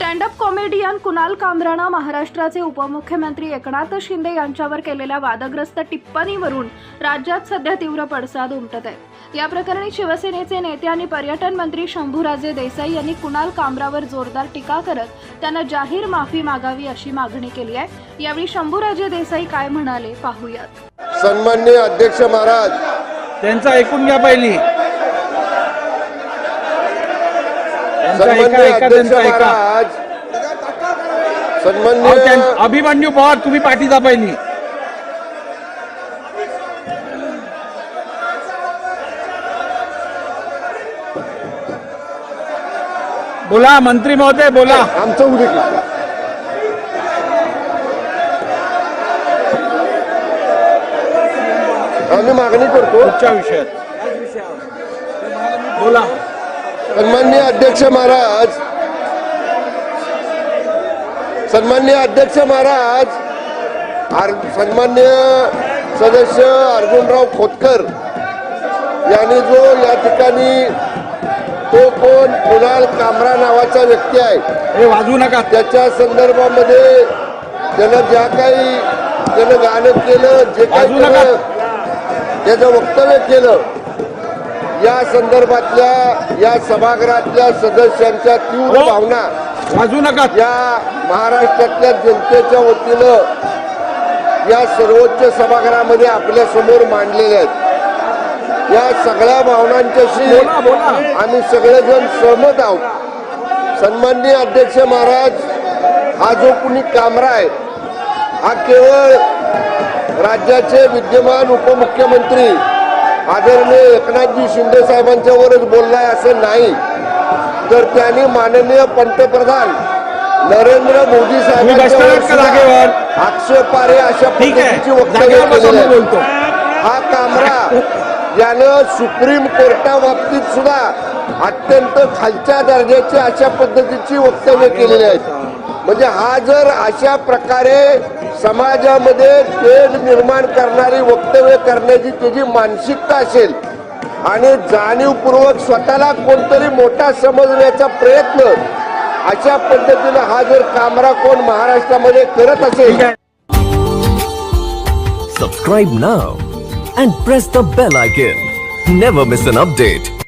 Stand up comedian Kunal कामरानं महाराष्ट्राचे उपमुख्यमंत्री एकनाथ शिंदे यांच्यावर केलेल्या वादग्रस्त टिप्पणीवरून राज्यात सध्या तीव्र पडसाद उमटत आहे या प्रकरणी शिवसेनेचे नेते आणि पर्यटन मंत्री शंभूराजे देसाई यांनी कुणाल कामरावर जोरदार टीका करत त्यांना जाहीर माफी मागावी अशी मागणी केली आहे. यावेळी शंभूराजे देसाई काय म्हणाले पाहूयात. सन्माननीय अध्यक्ष महाराज. त्यांचं ऐकून घ्या पहिली त्यांचं ऐका सन्माननीय ऐका अध्यक्ष त्यांचं ऐका महाराज अहो, सन्माननीय अभिमन्यू पवार तुम्ही पाठीचा पहिली बोला मंत्री महोदय बोला. आमचं उद्या आम्ही मागणी करतो. पुढच्या विषयात. बोला. सन्माननीय अध्यक्ष महाराज. सन्माननीय अध्यक्ष महाराज. सन्मान्य सदस्य अर्जुनराव खोतकर यांनी जो या ठिकाणी तो कोण कुणाल कामरा नावाचा व्यक्ती आहे. हे वाजवू नका. त्याच्या संदर्भामध्ये त्यानं ज्या काही त्यानं गाणं केलं जे काही त्याचं वक्तव्य केलं या संदर्भातल्या या सभागृहातल्या सदस्यांच्या तीव्र हो. भावना वाजवू नका या महाराष्ट्रातल्या जनतेच्या वतीनं या सर्वोच्च सभागृहामध्ये आपल्यासमोर मांडलेल्या आहेत या सगळ्या भावनांच्याशी. आम्ही सगळेजण सहमत आहोत सन्माननीय अध्यक्ष महाराज हा जो कुणी कामरा आहे हा केवळ राज्याचे विद्यमान उपमुख्यमंत्री आदरणीय एकनाथजी शिंदे साहेबांच्यावरच बोललाय असं नाही. तर त्यांनी माननीय पंतप्रधान नरेंद्र मोदी तुम्ही बसणार आहात का जागेवर? साहेबांच्या आक्षेपार्ह अशा पद्धतीची वक्तव्य केलेली हा कामरा यानं सुप्रीम कोर्टाबाबतीत सुद्धा अत्यंत खालच्या दर्जाची अशा पद्धतीची वक्तव्य केलेली आहेत म्हणजे हा जर अशा प्रकारे समाजामध्ये तेढ निर्माण करणारी वक्तव्य करण्याची त्याची मानसिकता असेल. आणि जाणीवपूर्वक स्वतःला कोणतरी मोठा समजण्याचा प्रयत्न अशा पद्धतीनं हा जर कामरा कोण महाराष्ट्रामध्ये करत असेल. Subscribe now and press the bell icon never miss an update.